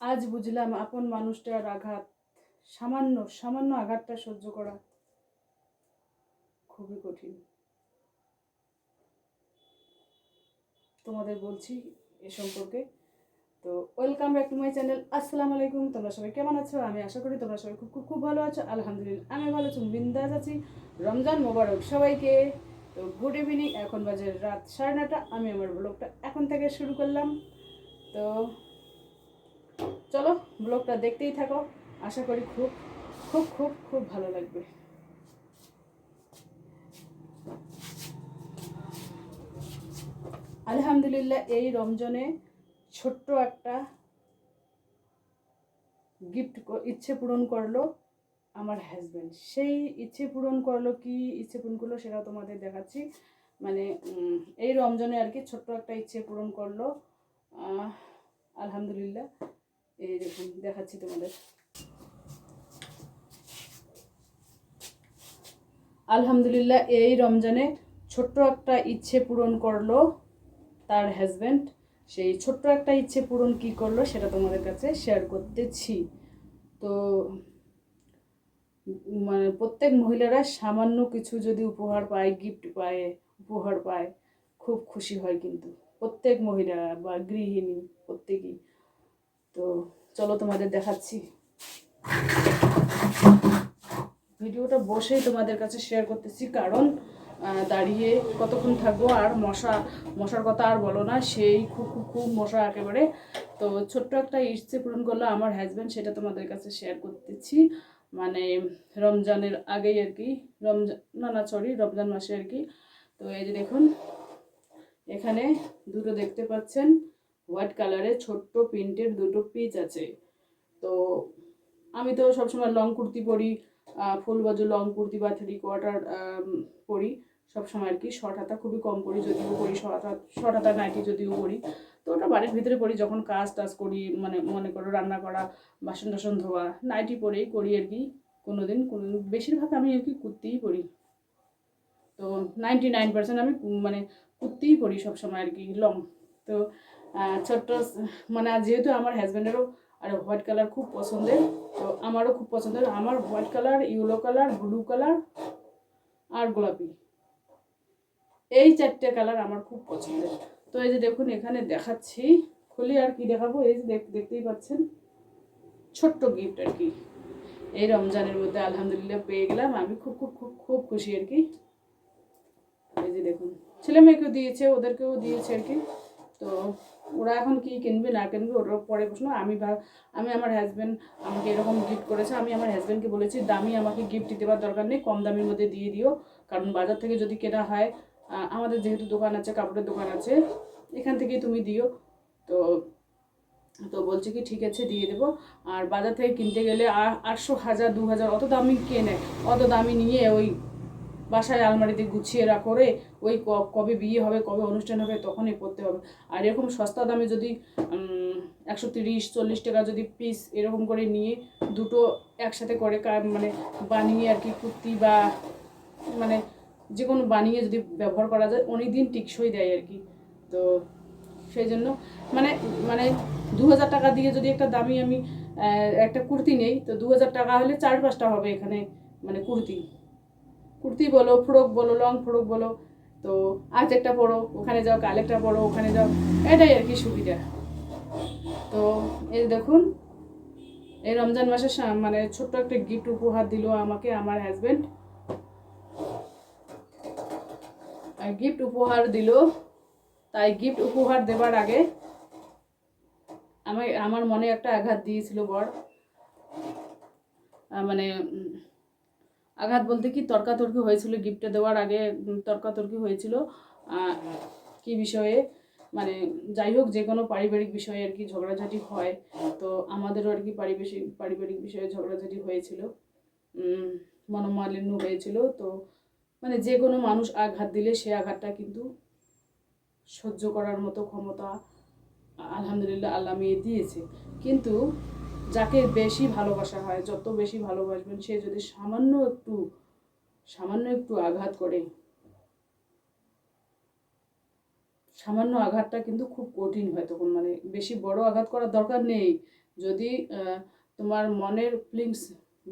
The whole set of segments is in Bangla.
আজ বুঝলাম আপন মানুষটার আঘাত। সামান্য সামান্য আঘাতটা সহ্য করা খুবই কঠিন। তোমাদের বলছি এ সম্পর্কে। তো welcome back to my channel আসসালামু আলাইকুম, তোমরা সবাই কেমন আছো? আমি আশা করি তোমরা সবাই খুব খুব খুব ভালো আছো। আলহামদুলিল্লাহ, আমি ভালো আছি, বিন্দাস আছি। রমজান মোবারক সবাইকে। তো গুড ইভিনিং এখন বাজে রাত সাড়ে নটা আমি আমার ব্লগটা এখন থেকে শুরু করলাম। তো চলো ব্লগটা দেখতেই থাকো। আশা করি খুব খুব খুব খুব ভালো লাগবে। আলহামদুলিল্লাহ এই রমজানে ছোট্ট একটা গিফট ইচ্ছে পূরণ করল আমার হাজব্যান্ড সেই ইচ্ছে পূরণ করল কি ইচ্ছে পূরণ করল সেটা তোমাদের দেখাচ্ছি। মানে এই রমজানে আর কি ছোট্ট একটা ইচ্ছে পূরণ করল। আলহামদুলিল্লাহ। এই দেখুন, দেখাচ্ছি তোমাদের। আলহামদুলিল্লাহ, এই রমজানে ছোট্ট একটা ইচ্ছে পূরণ করল তার হাজব্যান্ড সেই ছোট্ট একটা ইচ্ছে পূরণ কি করল সেটা তোমাদের কাছে শেয়ার করতেছি। তো মানে প্রত্যেক মহিলারা সামান্য কিছু যদি উপহার পায় গিফট পায়, উপহার পায়, খুব খুশি হয় কিন্তু। প্রত্যেক মহিলা বা গৃহিণী, প্রত্যেকেই। তো চলো তোমাদের দেখাচ্ছি। ভিডিওটা বসেই তোমাদের কাছে শেয়ার করতেছি, কারণ দাঁড়িয়ে কতক্ষণ থাকব আর মশা, মশার কথা আর বলো না, সেই খুব খুব খুব মশা একেবারে। তো ছোট্ট একটা ইচ্ছে পূরণ করল আমার হাজব্যান্ড সেটা তোমাদের কাছে শেয়ার করতেছি। মানে রমজানের আগেই আর কি রমজান না না সরি রমজান মাসে আর কি। তো এই যে দেখুন, এখানে দুটো দেখতে পাচ্ছেন। হোয়াইট কালারের ছোট্ট প্রিন্টের দুটো পিচ আছে। তো আমি তো সবসময় লং কুর্তি পরি ফুল বাজু লং কুর্তি বা থ্রি কোয়ার্টার পরি। সবসময় আর কি শর্ট হাতা খুবই কম পরি যদিও পরি শর্ট হাত নাইটি যদিও পরি। তো ওটা বাড়ির ভিতরে পরি, যখন কাজ টাজ করি মানে মনে করো রান্না করা, বাসন টাসন ধোয়া নাইটি পরেই করি আর কি কোনো দিন কোনো বেশিরভাগ আমি আর কি কুর্তিই পরি। তো নাইনটি নাইন পার্সেন্ট আমি মানে কুর্তিই পরি সবসময় আর কি লং তো ছোট্ট মানে যেহেতু আমার হাজব্যান্ডেরও আর হোয়াইট কালার খুব পছন্দের, তো আমারও খুব পছন্দের। আমার white colour yellow colour blue colour আর গোলাপি। এই চারটে কালার আমার খুব পছন্দের। তো এই যে দেখুন, এখানে দেখাচ্ছি। খুলি আর কি দেখাবো? এই যে দেখ- দেখতেই পাচ্ছেন? ছোট্ট গিফট আর কি। এই রমজানের মধ্যে আলহামদুলিল্লাহ পেয়ে গেলাম। আমি খুব খুব খুব খুব খুশি আর কি। এই যে দেখুন ছেলে মেয়েকেও দিয়েছে, ওদেরকেও দিয়েছে আর কি। তো ওরা এখন কি কিনবে না কিনবে ওটার পরে প্রশ্ন। আমি ভাব আমি আমার হাজব্যান্ড আমাকে এরকম গিফট করেছে, আমি আমার হাজব্যান্ডকে বলেছি, দামি আমাকে গিফট দিতে দেওয়ার দরকার নেই, কম দামের মধ্যে দিয়ে দিও। কারণ বাজার থেকে যদি কেনা হয় আমাদের যেহেতু দোকান আছে, কাপড়ের দোকান আছে, এখান থেকেই তুমি দিও। তো তো বলছে কি, ঠিক আছে, দিয়ে দেবো। আর বাজার থেকে কিনতে গেলে আটশো হাজার দু হাজার অত দামি কেনে, অত দামি নিয়ে ওই বাসায় আলমারিতে গুছিয়ে রাখো রে ওই কবে বিয়ে হবে, কবে অনুষ্ঠান হবে তখনই পড়তে হবে। আর এরকম সস্তা দামে যদি একশো তিরিশ, চল্লিশ টাকা যদি পিস এরকম করে নিয়ে দুটো একসাথে করে মানে বানিয়ে আর কি কুর্তি বা মানে যে কোনো বানিয়ে যদি ব্যবহার করা যায় অনেক দিন টিকসই দেয় আর কি। তো সেই জন্য মানে মানে দু হাজার টাকা দিয়ে যদি একটা দামি আমি একটা কুর্তি নেই, তো দু হাজার টাকা হলে চার পাঁচটা হবে এখানে মানে কুর্তি। কুর্তি বলো, ফ্রক বলো লং ফ্রক বলো, তো আজ একটা পরো, ওখানে যাও, কাল একটা পরো, ওখানে যাও, এটাই আর কি সুবিধা। তো এই দেখুন, এই রমজান মাসে মানে ছোট্ট একটা গিফট উপহার দিল আমাকে, আমার হাজব্যান্ড গিফট উপহার দিল, তাই গিফট উপহার দেবার আগে আমি আমার মনে একটা আঘাত দিয়েছিল বর। মানে আঘাত বলতে কি তর্কাতর্কি হয়েছিল গিফটটা দেওয়ার আগে তর্কাতর্কি হয়েছিল। কি বিষয়ে? মানে যাই হোক, যে কোনো পারিবারিক বিষয়ে আর কি ঝগড়াঝাটি হয়। তো আমাদেরও আর কি পারিবেশিক পারিবারিক বিষয়ে ঝগড়াঝাটি হয়েছিল। মনোমালিন্য হয়েছিল। তো মানে যে কোনো মানুষ আঘাত দিলে সে আঘাতটা কিন্তু সহ্য করার মতো ক্ষমতা আলহামদুলিল্লাহ আল্লাহ মেয়ে দিয়েছে। কিন্তু যাকে বেশি ভালোবাসা হয়, যত বেশি ভালোবাসবেন, সে যদি সামান্য একটু সামান্য একটু আঘাত করে, সামান্য আঘাতটা কিন্তু খুব কঠিন হয় তখন মানে বেশি বড় আঘাত করার দরকার নেই। যদি তোমার মনের ফিলিংস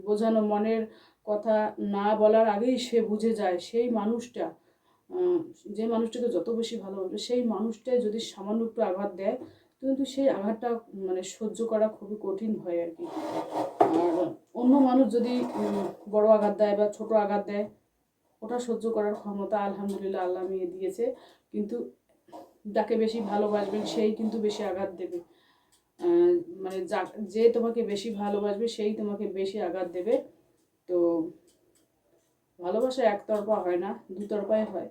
বোঝানো, মনের কথা না বলার আগেই সে বুঝে যায়, সেই মানুষটা যে মানুষটাকে যত বেশি ভালোবাসবে, সেই মানুষটাই যদি সামান্য একটু আঘাত দেয় কিন্তু সেই আঘাতটা মানে সহ্য করা খুবই কঠিন হয় আর কি। আর অন্য মানুষ যদি বড় আঘাত দেয় বা ছোট আঘাত দেয়, ওটা সহ্য করার ক্ষমতা আলহামদুলিল্লাহ আল্লাহ মিয়ে দিয়েছে। কিন্তু যাকে বেশি ভালোবাসবেন, সেই কিন্তু বেশি আঘাত দেবে। মানে যা, যে তোমাকে বেশি ভালোবাসবে, সেই তোমাকে বেশি আঘাত দেবে। তো ভালোবাসা একতরফা হয় না, দুতরফাই হয়।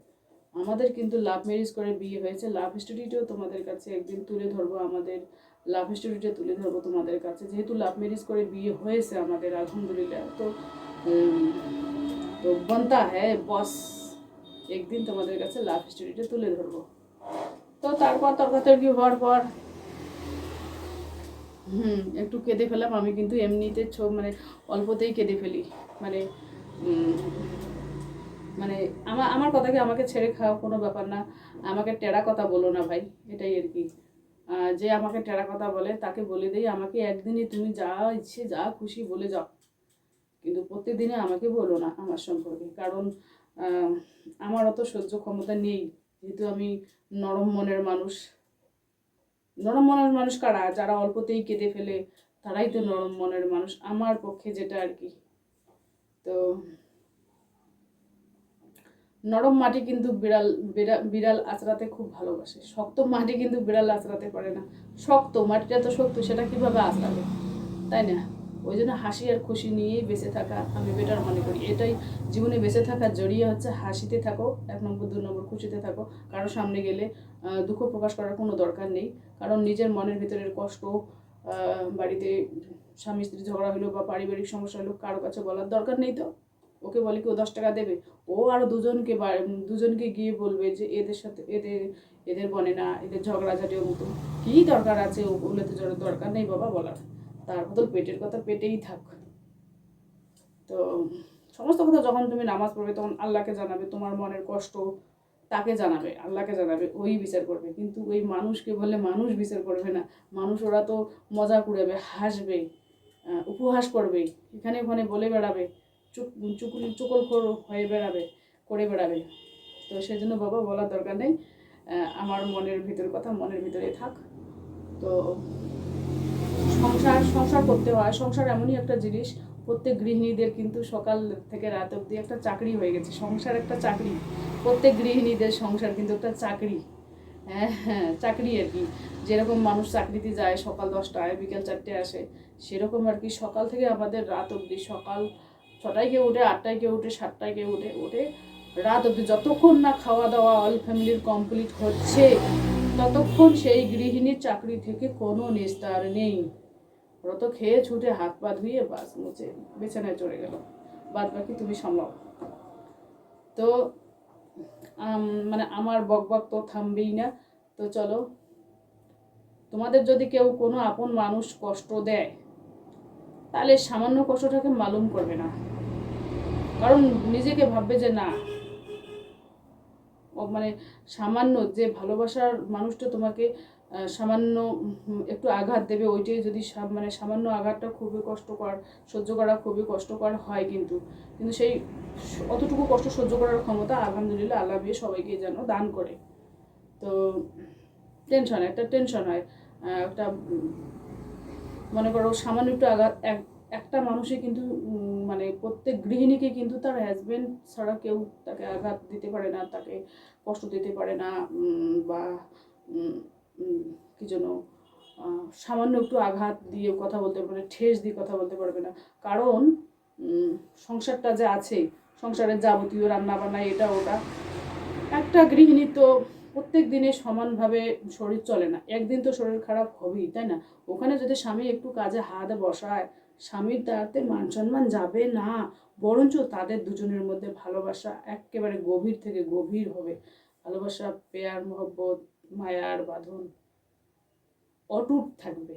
আমাদের কিন্তু লাভ ম্যারেজ করে বিয়ে হয়েছে। লাভ স্টোরিটাও তোমাদের কাছে একদিন তুলে ধরবো। আমাদের লাভ স্টোরিটা তুলে ধরবো তোমাদের কাছে। যেহেতু লাভ ম্যারেজ করে বিয়ে হয়েছে আমাদের, আলহামদুলিল্লাহ। তো তো বনতা হ্যাঁ বস একদিন তোমাদের কাছে লাভ স্টোরিটা তুলে ধরবো। তো তারপর তর্কাতর্কি হওয়ার পর, হুম, একটু কেঁদে ফেলাম আমি কিন্তু এমনিতে ছো মানে অল্পতেই কেঁদে ফেলি। মানে মানে আমার আমার কথাকে আমাকে ছেড়ে খাওয়া কোনো ব্যাপার না? আমাকে টেরা কথা বলো না ভাই, এটাই আর কি। যে আমাকে টেরা কথা বলে তাকে বলে দেই, আমাকে একদিনই তুমি যা ইচ্ছে, যা খুশি বলে যাও। কিন্তু প্রত্যেকদিনে আমাকে বলো না আমার সম্পর্কে, কারণ আমার অত সহ্য ক্ষমতা নেই, যেহেতু আমি নরম মনের মানুষ। নরম মনের মানুষ কারা? যারা অল্পতেই কেঁদে ফেলে, তারাই তো নরম মনের মানুষ, আমার পক্ষে যেটা আর কি। তো নরম মাটি কিন্তু বিড়াল, বিড়া- বিড়াল আঁচড়াতে খুব ভালোবাসে। শক্ত মাটি কিন্তু বিড়াল আঁচড়াতে পারে না। শক্ত, মাটিটা তো শক্ত, সেটা কীভাবে আঁচড়াবে? তাই না? ওই জন্য হাসি আর খুশি নিয়েই বেঁচে থাকা আমি বেটার মনে করি। এটাই জীবনে বেঁচে থাকার জড়িয়ে হচ্ছে হাসিতে থাকো, এক নম্বর, দু নম্বর, খুশিতে থাকো। কারও সামনে গেলে দুঃখ প্রকাশ করার কোনো দরকার নেই। কারণ নিজের মনের ভিতরের কষ্ট বাড়িতে স্বামী স্ত্রী ঝগড়া হলো বা পারিবারিক সমস্যা হলো কারও কাছে বলার দরকার নেই তো। ওকে বলে কি ও দশ টাকা দেবে? ও আরও দুজনকে দুজনকে গিয়ে বলবে যে এদের সাথে, এদের এদের বনে না, এদের ঝগড়াঝাটি মতো। কী দরকার আছে ওগুলো তো জন্য দরকার নেই বাবা বলার। তার বদল পেটের কথা পেটেই থাক। তো সমস্ত কথা যখন তুমি নামাজ পড়বে তখন আল্লাহকে জানাবে, তোমার মনের কষ্ট তাকে জানাবে, আল্লাহকে জানাবে, ওই বিচার করবে। কিন্তু ওই মানুষকে বললে মানুষ বিচার করবে না। মানুষ ওরা তো মজা কুড়াবে, হাসবে উপহাস করবে, এখানে ওখানে বলে বেড়াবে। চুক চুকুল চুকলখোর হয়ে বেড়াবে, করে বেড়াবে। তো সেজন্য বাবা, বলার দরকার নেই। আমার মনের ভিতর কথা, মনের ভিতরে থাক। তো সংসার সংসার করতে হয়। সংসার এমনই একটা জিনিস, প্রত্যেক গৃহিণীদের কিন্তু সকাল থেকে রাত অবধি একটা চাকরি হয়ে গেছে। সংসার একটা চাকরি। প্রত্যেক গৃহিণীদের সংসার কিন্তু একটা চাকরি। হ্যাঁ হ্যাঁ চাকরি আর কি। যেরকম মানুষ চাকরিতে যায় সকাল দশটায়, বিকেল চারটে আসে, সেরকম আর কি। সকাল থেকে আমাদের রাত অবধি সকাল ছটায় কেউ উঠে, আটটায় কেউ উঠে, সাতটায় কেউ উঠে উঠে রাত অব্দি যতক্ষণ না খাওয়া দাওয়া অল ফ্যামিলির কমপ্লিট হচ্ছে, ততক্ষণ সেই গৃহিণীর চাকরি থেকে কোনো নিস্তার নেই। ওরা তো খেয়ে ছুটে হাত পা ধুয়ে বাস মুছে বিছানায় চলে গেল। বাদ বাকি তুমি সামলাও। তো মানে আমার বক বক তো থামবেই না। তো চলো, তোমাদের যদি কেউ কোনো আপন মানুষ কষ্ট দেয়, তাহলে সামান্য কষ্টটাকে মালুম করবে না। কারণ নিজেকে ভাববে যে না মানে সামান্য যে ভালোবাসার মানুষটা তোমাকে সামান্য একটু আঘাত দেবে, ওইটাই যদি মানে সামান্য আঘাতটা খুবই কষ্টকর, সহ্য করা খুবই কষ্টকর হয় কিন্তু। কিন্তু সেই অতটুকু কষ্ট সহ্য করার ক্ষমতা আলহামদুলিল্লাহ আল্লাহ দিয়ে সবাইকে যেন দান করে। তো টেনশন একটা টেনশন হয়। একটা মনে করো সামান্য একটু আঘাত, এক একটা মানুষে কিন্তু মানে প্রত্যেক গৃহিণীকে কিন্তু তার হাজব্যান্ড ছাড়া কেউ তাকে আঘাত দিতে পারে না, তাকে কষ্ট দিতে পারে না বা কি যেন সামান্য একটু আঘাত দিয়ে কথা বলতে পারবে না ঠেস দিয়ে কথা বলতে পারবে না। কারণ সংসারটা যে আছে, সংসারের যাবতীয় রান্না বান্না এটা, ওটা, একটা গৃহিণী তো প্রত্যেক দিনে সমানভাবে শরীর চলে না। একদিন তো শরীর খারাপ হবেই, তাই না? ওখানে যদি স্বামী একটু কাজে হাত বসায় স্বামীর তাতে মান সম্মান যাবে না, বরঞ্চ তাদের দুজনের মধ্যে ভালোবাসা একেবারে গভীর থেকে গভীর হবে। ভালোবাসা পেয়ার মহব্বত, মায়ার বাঁধন অটুট থাকবে।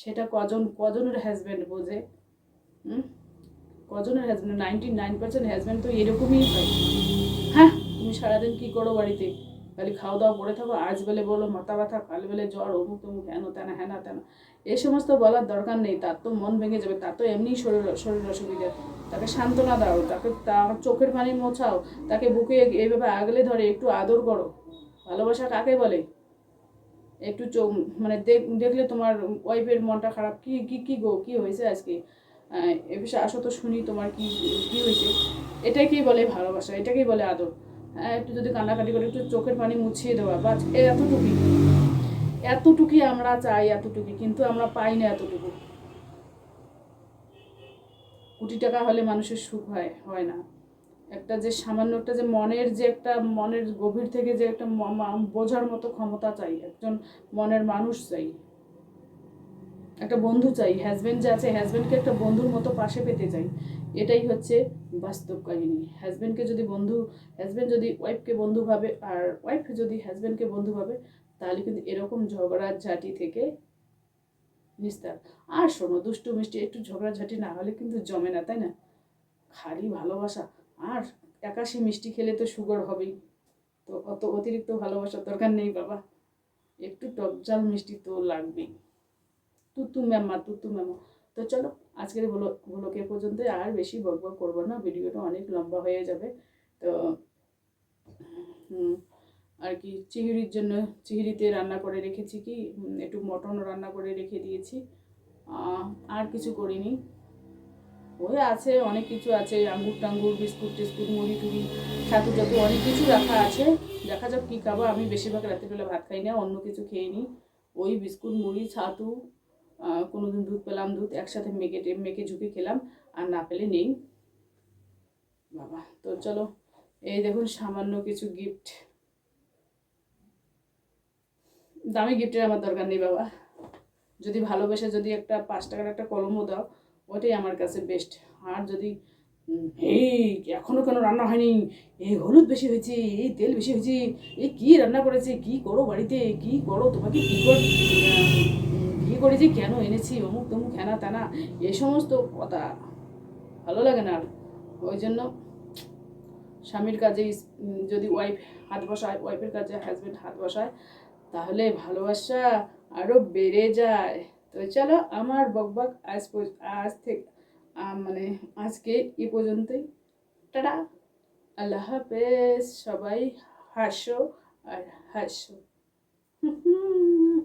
সেটা কজন, কজনের হাজব্যান্ড বোঝে? কজনের husband ninety nine percent husband তো এরকমই হয়। হ্যাঁ তুমি সারাদিন কী করো বাড়িতে? খালি খাওয়া দাওয়া পড়ে থাকো, আজ বেলে বলো মাথা ব্যথা, কাল বেলে জ্বর, অমুক তমুক, হেন তেন, হেনা তেন। এই সমস্ত বলার দরকার নেই, তার তো মন ভেঙে যাবে, তার তো এমনিই শরীর শরীর অসুবিধা। তাকে সান্ত্বনা দাও, তাকে তার চোখের পানি মোছাও, তাকে বুকে এইভাবে আগলে ধরে, একটু আদর করো। ভালোবাসা কাকে বলে? একটু চোখ মানে দেখ, দেখলে তোমার ওয়াইফের মনটা খারাপ, কি কি কি গো, কি হয়েছে আজকে? এ বিষয়ে আসো তো শুনি তোমার কি কি হয়েছে? এটাকেই বলে ভালোবাসা, এটাকেই বলে আদর। একটু যদি কান্নাকাটি করে, একটু চোখের পানি মুছিয়ে দেওয়া বা এতটুকুই। এতটুকুই আমরা চাই, এতটুকুই, কিন্তু আমরা পাই না এতটুকু। কোটি টাকা হলে মানুষের সুখ হয় হয় না। একটা যে সামান্য একটা যে মনের যে একটা, মনের গভীর থেকে যে একটা বোঝার মতো ক্ষমতা চাই, একজন মনের মানুষ চাই। একটা বন্ধু চাই হাজব্যান্ড যে আছে হাজব্যান্ডকে একটা বন্ধুর মতো পাশে পেতে চাই। এটাই হচ্ছে বাস্তব কাহিনী। হাজব্যান্ডকে যদি বন্ধু হাজব্যান্ড যদি ওয়াইফকে বন্ধু ভাবে আর ওয়াইফ যদি হাজব্যান্ডকে বন্ধু ভাবে, তাহলে কিন্তু এরকম ঝগড়া ঝাঁটি থেকে নিস্তার। আর শোনো, দুষ্টু মিষ্টি, একটু ঝগড়াঝাটি না হলে কিন্তু জমে না, তাই না? খালি ভালোবাসা। আর একাশি মিষ্টি খেলে তো সুগার হবেই। তো অত অতিরিক্ত ভালোবাসার দরকার নেই বাবা। একটু টক ঝাল মিষ্টি তো লাগবেই। তুতু ম্যামা তুতু ম্যামা তো চলো, আজকের হলো হলোকে পর্যন্ত আর বেশি বক বক করব না, ভিডিওটা অনেক লম্বা হয়ে যাবে। তো আর কি, চিংড়ির জন্য, চিংড়িতে রান্না করে রেখেছি কি একটু মটন রান্না করে রেখে দিয়েছি। আর কিছু করিনি। ওই আছে, অনেক কিছু আছে, আঙ্গুর টাঙ্গুর, বিস্কুট টিস্কুট, মুড়ি টুড়ি, ছাতু টাতু, অনেক কিছু রাখা আছে। দেখা যাক কী খাব। আমি বেশিরভাগ রাত্রিবেলা ভাত খাই না, অন্য কিছু খেয়ে নিই ওই বিস্কুট, মুড়ি, ছাতু আহ, কোনোদিন দুধ পেলাম দুধ একসাথে মেখে মেখে ঝুঁকে খেলাম আর না পেলে নেই। বাবা তো চলো এই দেখুন সামান্য কিছু গিফট দামি গিফটের আমার দরকার নেই বাবা। যদি ভালোবেসে যদি একটা পাঁচ টাকার একটা কলমও দাও ওটাই আমার কাছে বেস্ট আর যদি এই এখনও কেন রান্না হয়নি? এই হলুদ বেশি হয়েছে এই তেল বেশি হয়েছে এই কী রান্না করেছে কি করো বাড়িতে কি করো তোমাকে কী কর বিয়ে করেছি কেন এনেছি, অমুক তমুক হেনা তেনা এই সমস্ত কথা ভালো লাগে না আর। ওই জন্য স্বামীর কাজে যদি ওয়াইফ হাত বসায় ওয়াইফের কাজে হাজব্যান্ড হাত বসায়, তাহলে ভালোবাসা আরও বেড়ে যায়। তো চলো আমার বকবক আজ আজ থেকে মানে আজকে এ পর্যন্তই। টাটা। আল্লাহ হাফেজ। সবাই হাসো আর হাসো। হুম।